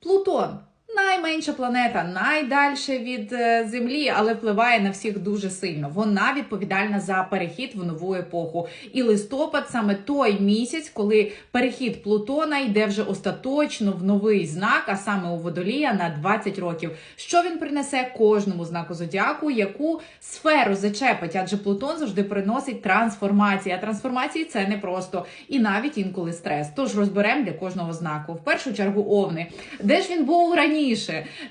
Плутон. Найменша планета, найдальше від е, Землі, але впливає на всіх дуже сильно. Вона відповідальна за перехід в нову епоху. І листопад саме той місяць, коли перехід Плутона йде вже остаточно в новий знак, а саме у водолія на 20 років. Що він принесе кожному знаку зодіаку, яку сферу зачепить? Адже Плутон завжди приносить трансформації. А трансформації це не просто і навіть інколи стрес. Тож розберемо для кожного знаку. В першу чергу овни. Де ж він був раніше?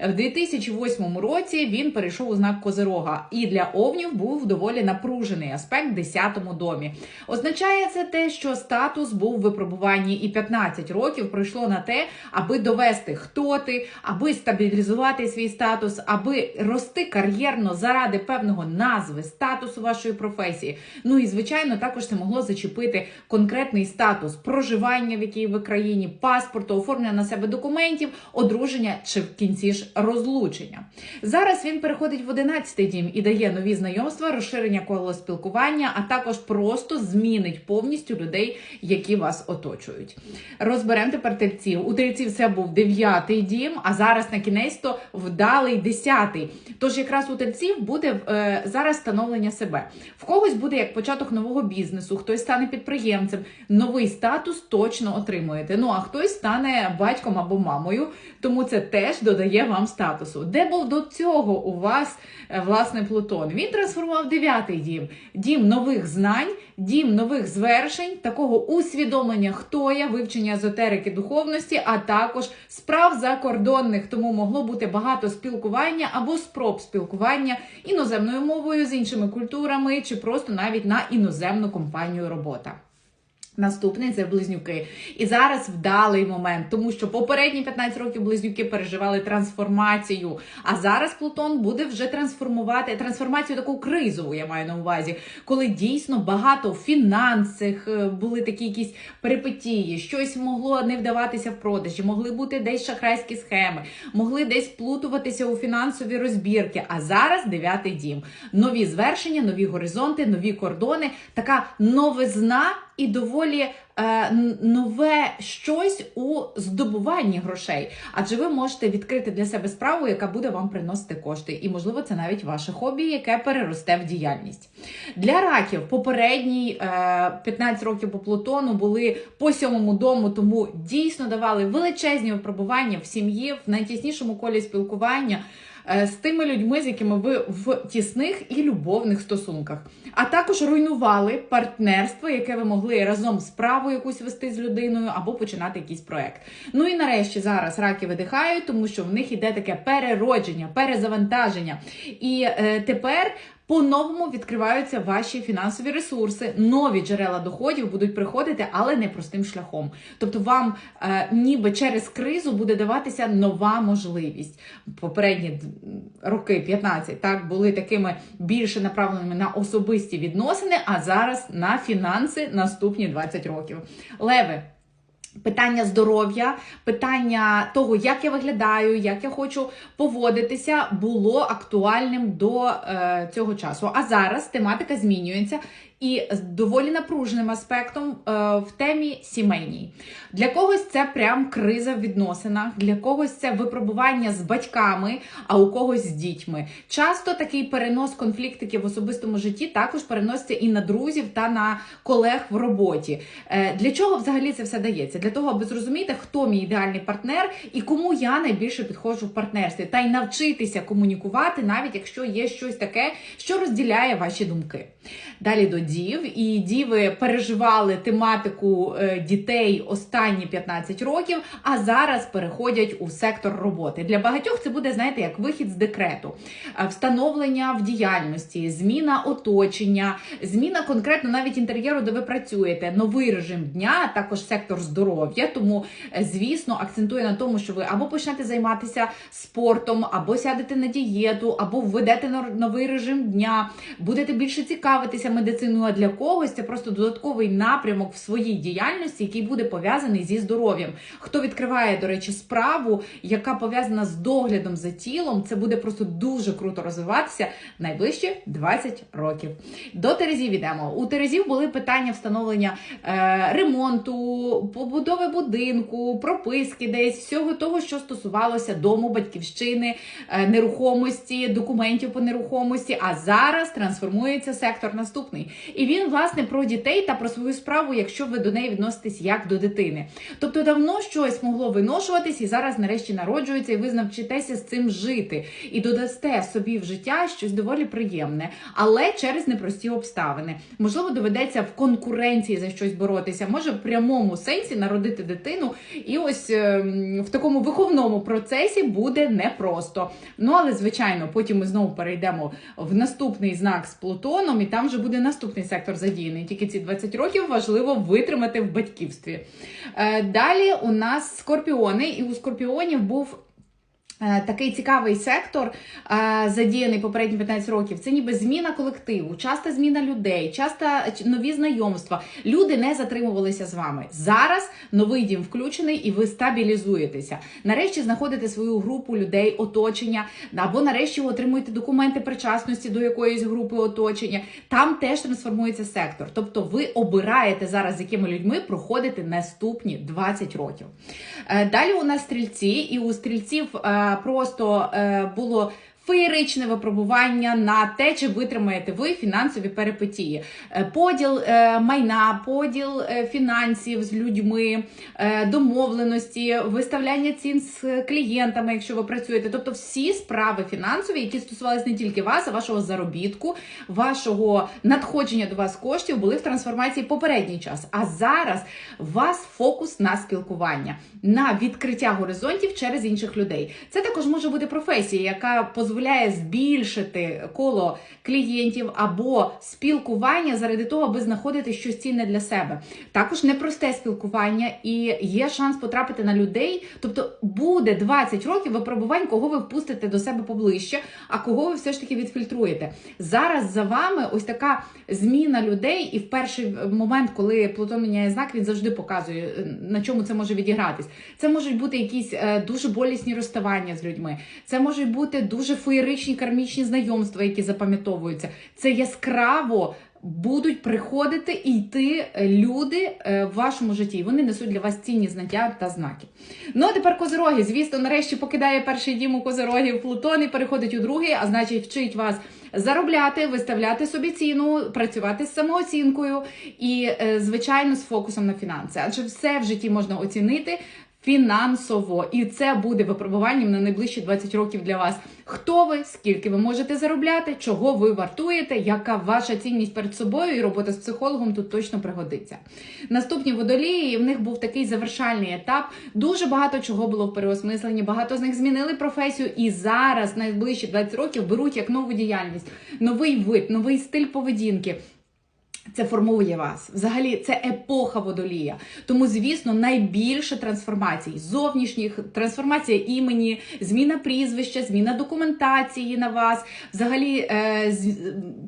В 2008 році він перейшов у знак Козирога, і для овнів був доволі напружений аспект в 10-му домі. Означає це те, що статус був в випробуванні, і 15 років пройшло на те, аби довести, хто ти, аби стабілізувати свій статус, аби рости кар'єрно заради певного назви, статусу вашої професії. Ну і звичайно, також це могло зачепити конкретний статус проживання в якій ви країні, паспорту, оформлення на себе документів, одруження чи в кінці ж розлучення. Зараз він переходить в 11-й дім і дає нові знайомства, розширення коло спілкування, а також просто змінить повністю людей, які вас оточують. Розберемо тепер тельців. У тельців це був 9-й дім, а зараз на кінець то вдалий 10-й. Тож якраз у тельців буде е, зараз становлення себе. В когось буде як початок нового бізнесу, хтось стане підприємцем, новий статус точно отримуєте. Ну а хтось стане батьком або мамою, тому це теж додає вам статусу. Де був до цього у вас е, власне Плутон? Він трансформував дев'ятий дім, дім нових знань, дім нових звершень, такого усвідомлення, хто я, вивчення езотерики духовності, а також справ закордонних. Тому могло бути багато спілкування або спроб спілкування іноземною мовою з іншими культурами, чи просто навіть на іноземну компанію робота. Наступний це близнюки. І зараз вдалий момент, тому що попередні 15 років близнюки переживали трансформацію. А зараз Плутон буде вже трансформувати трансформацію таку кризову, я маю на увазі, коли дійсно багато в фінансах е, були такі якісь перипетії, щось могло не вдаватися в продажі, могли бути десь шахрайські схеми, могли десь плутуватися у фінансові розбірки. А зараз дев'ятий дім. Нові звершення, нові горизонти, нові кордони, така новизна і доволі нове щось у здобуванні грошей. Адже ви можете відкрити для себе справу, яка буде вам приносити кошти. І, можливо, це навіть ваше хобі, яке переросте в діяльність. Для раків попередній е, 15 років по Плутону були по сьомому дому, тому дійсно давали величезні випробування в сім'ї, в найтіснішому колі спілкування е, з тими людьми, з якими ви в тісних і любовних стосунках, а також руйнували партнерство, яке ви могли разом справу якусь вести з людиною або починати якийсь проект. Ну і нарешті зараз раки видихають, тому що в них іде таке переродження, перезавантаження. І е, тепер. По-новому відкриваються ваші фінансові ресурси, нові джерела доходів будуть приходити, але не простим шляхом. Тобто, вам е, ніби через кризу буде даватися нова можливість. Попередні роки 15 так були такими більше направленими на особисті відносини, а зараз на фінанси наступні 20 років. Леви. Питання здоров'я, питання того, як я виглядаю, як я хочу поводитися, було актуальним до е, цього часу. А зараз тематика змінюється і з доволі напруженим аспектом е, в темі сімейній. Для когось це прям криза в відносинах, для когось це випробування з батьками, а у когось з дітьми. Часто такий перенос конфліктиків в особистому житті також переноситься і на друзів та на колег в роботі. Е, Для чого взагалі це все дається? Для того, аби зрозуміти, хто мій ідеальний партнер і кому я найбільше підходжу в партнерстві, та й навчитися комунікувати, навіть якщо є щось таке, що розділяє ваші думки. Далі до дів, і діви переживали тематику е, дітей останні 15 років, а зараз переходять у сектор роботи. Для багатьох це буде, знаєте, як вихід з декрету, Е, встановлення в діяльності, зміна оточення, зміна конкретно навіть інтер'єру, де ви працюєте, новий режим дня, а також сектор здоров'я. Тому, е, звісно, акцентує на тому, що ви або почнете займатися спортом, або сядете на дієту, або введете новий режим дня, будете більше цікавитися цікавитися медициною, а для когось це просто додатковий напрямок в своїй діяльності, який буде пов'язаний зі здоров'ям. Хто відкриває, до речі, справу, яка пов'язана з доглядом за тілом, це буде просто дуже круто розвиватися найближчі 20 років. До Терезів йдемо. У Терезів були питання встановлення е, ремонту, побудови будинку, прописки, десь всього того, що стосувалося дому, батьківщини, е, нерухомості, документів по нерухомості. А зараз трансформується сектор наступний. І він, власне, про дітей та про свою справу, якщо ви до неї відноситесь як до дитини. Тобто давно щось могло виношуватись, і зараз нарешті народжується, і ви навчитеся з цим жити. І додасте собі в життя щось доволі приємне, але через непрості обставини. Можливо, доведеться в конкуренції за щось боротися, може в прямому сенсі народити дитину, і ось ем, в такому виховному процесі буде непросто. Ну але звичайно, потім ми знову перейдемо в наступний знак з Плутоном, і там вже буде наступний сектор задіяний. Тільки ці 20 років важливо витримати в батьківстві. Е, Далі у нас скорпіони, і у скорпіонів був. Е, Такий цікавий сектор, е, задіяний попередні 15 років, це ніби зміна колективу, часта зміна людей, часто нові знайомства. Люди не затримувалися з вами. Зараз новий дім включений і ви стабілізуєтеся. Нарешті знаходите свою групу людей, оточення, або нарешті отримуєте документи причасності до якоїсь групи оточення. Там теж трансформується сектор. Тобто ви обираєте зараз, з якими людьми проходити наступні 20 років. Е, Далі у нас стрільці, і у стрільців. Просто е, було феєричне випробування на те, чи витримаєте ви фінансові перипетії. Е, Поділ е, майна, поділ е, фінансів з людьми, домовленості, виставляння цін з клієнтами, якщо ви працюєте. Тобто всі справи фінансові, які стосувалися не тільки вас, а вашого заробітку, вашого надходження до вас коштів, були в трансформації попередній час. А зараз у вас фокус на спілкування, на відкриття горизонтів через інших людей. Це також може бути професія, яка дозволяє збільшити коло клієнтів або спілкування заради того, аби знаходити щось цінне для себе. Також непросте спілкування і є шанс потрапити на людей. Тобто буде 20 років випробувань, кого ви впустите до себе поближче, а кого ви все ж таки відфільтруєте. Зараз за вами ось така зміна людей, і в перший момент, коли Плутон міняє знак, він завжди показує, е, на чому це може відігратись. Це можуть бути якісь е, дуже болісні розставання з людьми. Це можуть бути дуже феєричні кармічні знайомства, які запам'ятовуються. Це яскраво. Будуть приходити і йти е, люди е, в вашому житті. Вони несуть для вас цінні знаття та знаки. Ну а тепер козороги. Звісно, нарешті покидає перший дім у козорогів Плутон і переходить у другий, а значить, вчить вас заробляти, виставляти собі ціну, працювати з самооцінкою і, е, звичайно, з фокусом на фінанси. Адже все в житті можна оцінити. Фінансово, і це буде випробуванням на найближчі 20 років для вас. Хто ви, скільки ви можете заробляти, чого ви вартуєте, яка ваша цінність перед собою, і робота з психологом тут точно пригодиться. Наступні водолії, в них був такий завершальний етап. Дуже багато чого було в переосмисленні. Багато з них змінили професію, і зараз найближчі 20 років беруть як нову діяльність, новий вид, новий стиль поведінки. Це формує вас. Взагалі, це епоха водолія. Тому, звісно, найбільше трансформацій зовнішніх, трансформація імені, зміна прізвища, зміна документації на вас. Взагалі, е,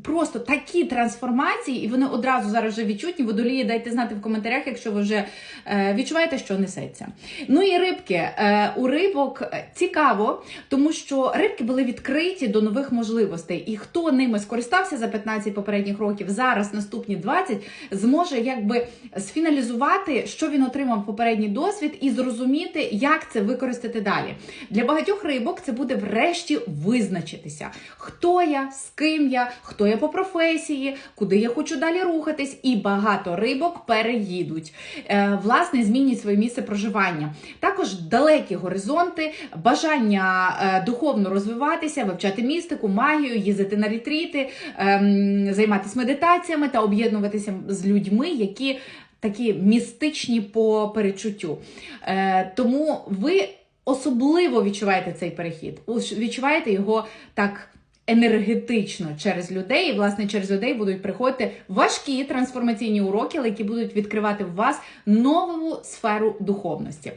просто такі трансформації, і вони одразу зараз вже відчутні. Водолії дайте знати в коментарях, якщо ви вже е, відчуваєте, що несеться. Ну і рибки. Е, у рибок цікаво, тому що рибки були відкриті до нових можливостей. І хто ними скористався за 15 попередніх років, зараз наступні 20, зможе якби сфіналізувати, що він отримав попередній досвід, і зрозуміти, як це використати далі. Для багатьох рибок це буде врешті визначитися, хто я, з ким я, хто я по професії, куди я хочу далі рухатись, і багато рибок переїдуть. Е, власне, змінять своє місце проживання. Також далекі горизонти, бажання е, духовно розвиватися, вивчати містику, магію, їздити на ретріти, ем, займатися медитаціями та об'єднуватися з людьми, які такі містичні по перечуттю. Е, тому ви особливо відчуваєте цей перехід, відчуваєте його так. Енергетично через людей, і власне через людей будуть приходити важкі трансформаційні уроки, які будуть відкривати в вас нову сферу духовності.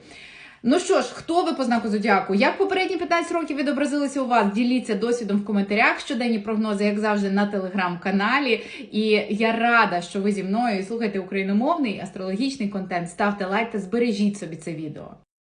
Ну що ж, хто ви по знаку зодіаку? Як попередні 15 років відобразилися у вас? Діліться досвідом в коментарях. Щоденні прогнози, як завжди, на телеграм-каналі. І я рада, що ви зі мною і слухаєте україномовний астрологічний контент. Ставте лайк та збережіть собі це відео.